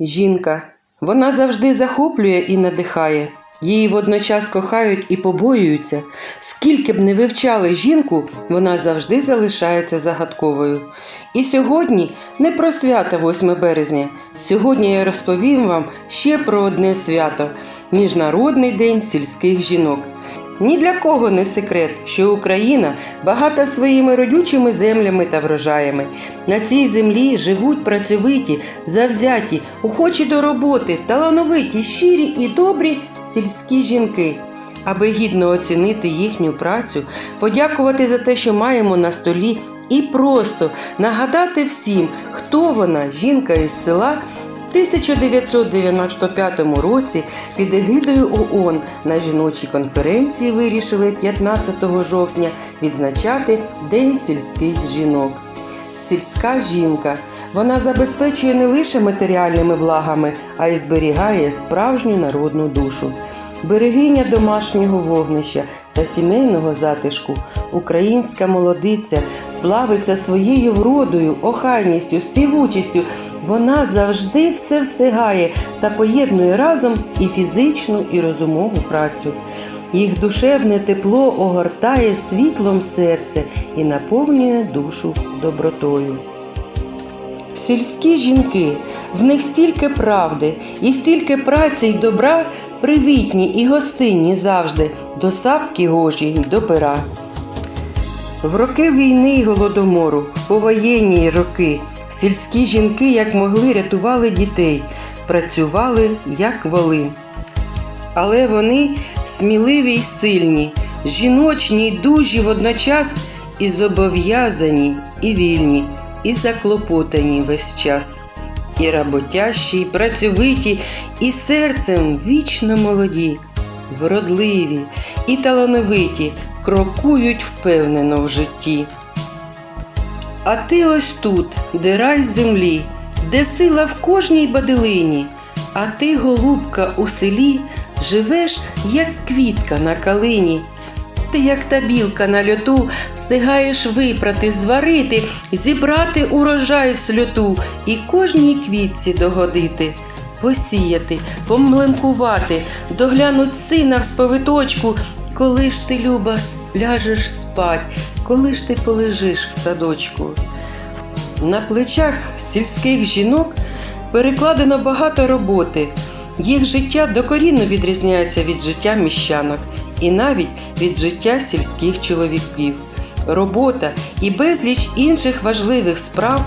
Жінка. Вона завжди захоплює і надихає. Її водночас кохають і побоюються. Скільки б не вивчали жінку, вона завжди залишається загадковою. І сьогодні не про свято 8 березня. Сьогодні я розповім вам ще про одне свято Міжнародний день сільських жінок. Ні для кого не секрет, що Україна багата своїми родючими землями та врожаями. На цій землі живуть працьовиті, завзяті, охочі до роботи, талановиті, щирі і добрі сільські жінки. Аби гідно оцінити їхню працю, подякувати за те, що маємо на столі, і просто нагадати всім, хто вона, жінка із села. В 1995 році під егидою ООН на жіночій конференції вирішили 15 жовтня відзначати День сільських жінок. Сільська жінка вона забезпечує не лише матеріальними благами, а й зберігає справжню народну душу. Берегиня домашнього вогнища та сімейного затишку, українська молодиця славиться своєю вродою, охайністю, співучістю. Вона завжди все встигає та поєднує разом і фізичну, і розумову працю. Їх душевне тепло огортає світлом серце і наповнює душу добротою. Сільські жінки, в них стільки правди і стільки праці й добра, привітні і гостинні завжди, до сапки гожі й до пера. В роки війни й голодомору, повоєнні роки, сільські жінки, як могли, рятували дітей, працювали, як воли. Але вони сміливі й сильні, жіночні й дужі водночас і зобов'язані, і вільні, і заклопотані весь час. І роботящі, і працьовиті, і серцем вічно молоді, вродливі і талановиті, крокують впевнено в житті. А ти ось тут, де рай землі, де сила в кожній бадилині, а ти, голубка, у селі, живеш, як квітка на калині. Ти, як та білка на льоту, встигаєш випрати, зварити, зібрати урожай в сльоту і кожній квітці догодити, посіяти, помленкувати, доглянуть сина в сповиточку, коли ж ти, люба, ляжеш спать, коли ж ти полежиш в садочку. На плечах сільських жінок перекладено багато роботи. Їх життя докорінно відрізняється від життя міщанок і навіть від життя сільських чоловіків. Робота і безліч інших важливих справ,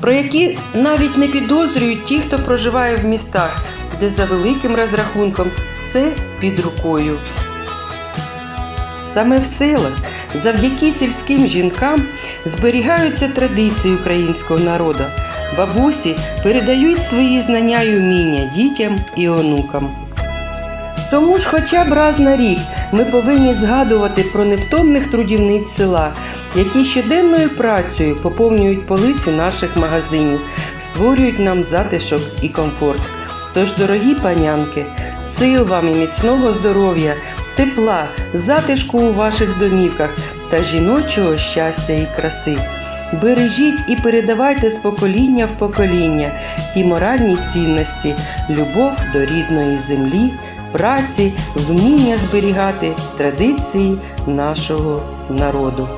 про які навіть не підозрюють ті, хто проживає в містах, де за великим розрахунком все під рукою. Саме в селах, завдяки сільським жінкам, зберігаються традиції українського народу. Бабусі передають свої знання й уміння дітям і онукам. Тому ж, хоча б раз на рік ми повинні згадувати про невтомних трудівниць села, які щоденною працею поповнюють полиці наших магазинів, створюють нам затишок і комфорт. Тож, дорогі панянки, сил вам і міцного здоров'я, тепла, затишку у ваших домівках та жіночого щастя і краси. Бережіть і передавайте з покоління в покоління ті моральні цінності, любов до рідної землі, праці, вміння зберігати традиції нашого народу.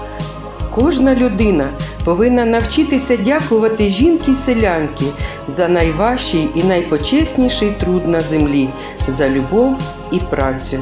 Кожна людина повинна навчитися дякувати жінки-селянки за найважчий і найпочесніший труд на землі, за любов і працю.